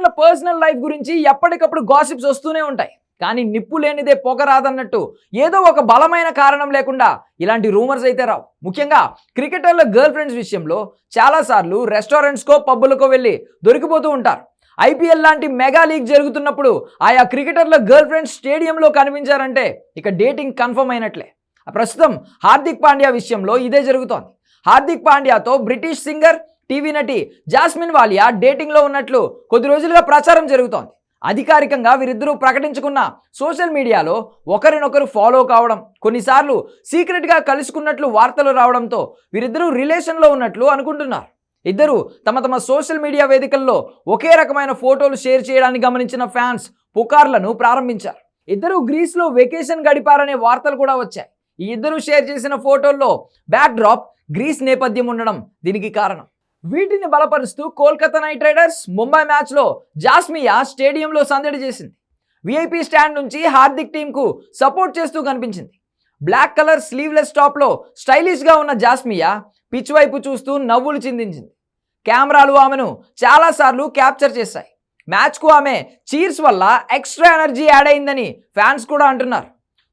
క్రికెటర్ల personal life గురించి ఎప్పటికప్పుడు gossips వస్తూనే ఉంటాయి. కానీ నిప్పు లేనిదే పొగ రాదన్నట్టు ఏదో ఒక బలమైన కారణం లేకుండా ఇలాంటి రూమర్స్ అయితే రావు. ముఖ్యంగా క్రికెటర్ల గర్ల్ ఫ్రెండ్స్ విషయంలో చాలాసార్లు రెస్టారెంట్స్కో పబ్బులకో వెళ్ళి దొరికిపోతూ ఉంటారు. ఐపీఎల్ లాంటి మెగా లీగ్ జరుగుతున్నప్పుడు ఆయా క్రికెటర్ల గర్ల్ ఫ్రెండ్స్ స్టేడియంలో కనిపించారంటే ఇక డేటింగ్ కన్ఫర్మ్ అయినట్లే. ప్రస్తుతం హార్దిక్ పాండ్యా విషయంలో ఇదే జరుగుతోంది. హార్దిక్ పాండ్యాతో బ్రిటిష్ సింగర్ టీవీ నటి జాస్మిన్ వాలియా డేటింగ్లో ఉన్నట్లు కొద్ది రోజులుగా ప్రచారం జరుగుతోంది. అధికారికంగా వీరిద్దరూ ప్రకటించుకున్న సోషల్ మీడియాలో ఒకరినొకరు ఫాలో కావడం కొన్నిసార్లు సీక్రెట్గా కలుసుకున్నట్లు వార్తలు రావడంతో వీరిద్దరూ రిలేషన్లో ఉన్నట్లు అనుకుంటున్నారు. ఇద్దరు తమ తమ సోషల్ మీడియా వేదికల్లో ఒకే రకమైన ఫోటోలు షేర్ చేయడాన్ని గమనించిన ఫ్యాన్స్ పుకార్లను ప్రారంభించారు. ఇద్దరు గ్రీస్లో వెకేషన్ గడిపారనే వార్తలు కూడా వచ్చాయి. ఈ ఇద్దరు షేర్ చేసిన ఫోటోల్లో బ్యాక్ డ్రాప్ గ్రీస్ నేపథ్యం ఉండడం దీనికి కారణం. వీటిని బలపరుస్తూ కోల్కతా నైట్ రైడర్స్ ముంబై మ్యాచ్లో జాస్మియా స్టేడియంలో సందడి చేసింది. విఐపి స్టాండ్ నుంచి హార్దిక్ టీంకు సపోర్ట్ చేస్తూ కనిపించింది. బ్లాక్ కలర్ స్లీవ్లెస్ టాప్లో స్టైలిష్గా ఉన్న జాస్మియా పిచ్ వైపు చూస్తూ నవ్వులు చిందించింది. కెమెరాలు ఆమెను చాలాసార్లు క్యాప్చర్ చేశాయి. మ్యాచ్కు ఆమె చీర్స్ వల్ల ఎక్స్ట్రా ఎనర్జీ యాడ్ అయిందని ఫ్యాన్స్ కూడా అంటున్నారు.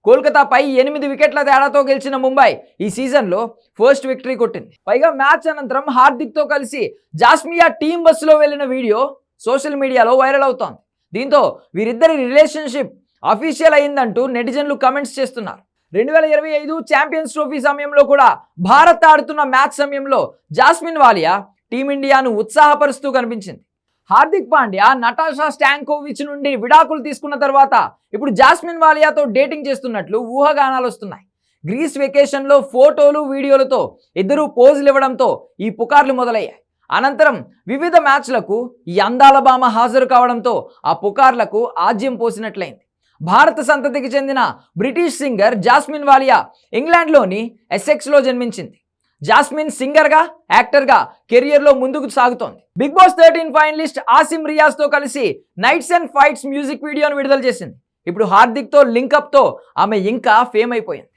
కోల్కతాపై ఎనిమిది వికెట్ల తేడాతో గెలిచిన ముంబై ఈ సీజన్లో ఫస్ట్ విక్టరీ కొట్టింది. పైగా మ్యాచ్ అనంతరం హార్దిక్తో కలిసి జాస్మియా టీం బస్సులో వెళ్ళిన వీడియో సోషల్ మీడియాలో వైరల్ అవుతోంది. దీంతో వీరిద్దరి రిలేషన్షిప్ అఫీషియల్ అయిందంటూ నెటిజన్లు కమెంట్స్ చేస్తున్నారు. రెండు వేల ఇరవై ఐదు ఛాంపియన్స్ ట్రోఫీ సమయంలో కూడా భారత్ ఆడుతున్న మ్యాచ్ సమయంలో జాస్మిన్ వాలియా టీమిండియాను ఉత్సాహపరుస్తూ కనిపించింది. హార్దిక్ పాండ్యా నటాషా స్టాంకోవిచ్ నుండి విడాకులు తీసుకున్న తర్వాత ఇప్పుడు జాస్మిన్ వాలియాతో డేటింగ్ చేస్తున్నట్లు ఊహాగానాలు వస్తున్నాయి. గ్రీస్ వెకేషన్లో ఫోటోలు వీడియోలతో ఇద్దరూ పోజులు ఇవ్వడంతో ఈ పుకార్లు మొదలయ్యాయి. అనంతరం వివిధ మ్యాచ్లకు ఈ అందాల భామ హాజరు కావడంతో ఆ పుకార్లకు ఆజ్యం పోసినట్లయింది. భారత సంతతికి చెందిన బ్రిటిష్ సింగర్ జాస్మిన్ వాలియా ఇంగ్లాండ్లోని ఎస్సెక్స్లో జన్మించింది. జాస్మిన్ సింగర్గా యాక్టర్గా కెరియర్లో ముందుకు సాగుతోంది. Bigg Boss thirteen finalist Asim రియాజ్తో కలిసి నైట్స్ అండ్ ఫైట్స్ మ్యూజిక్ వీడియోను విడుదల చేసింది. ఇప్పుడు హార్దిక్తో లింకప్తో ఆమె ఇంకా ఫేమ్ అయిపోయింది.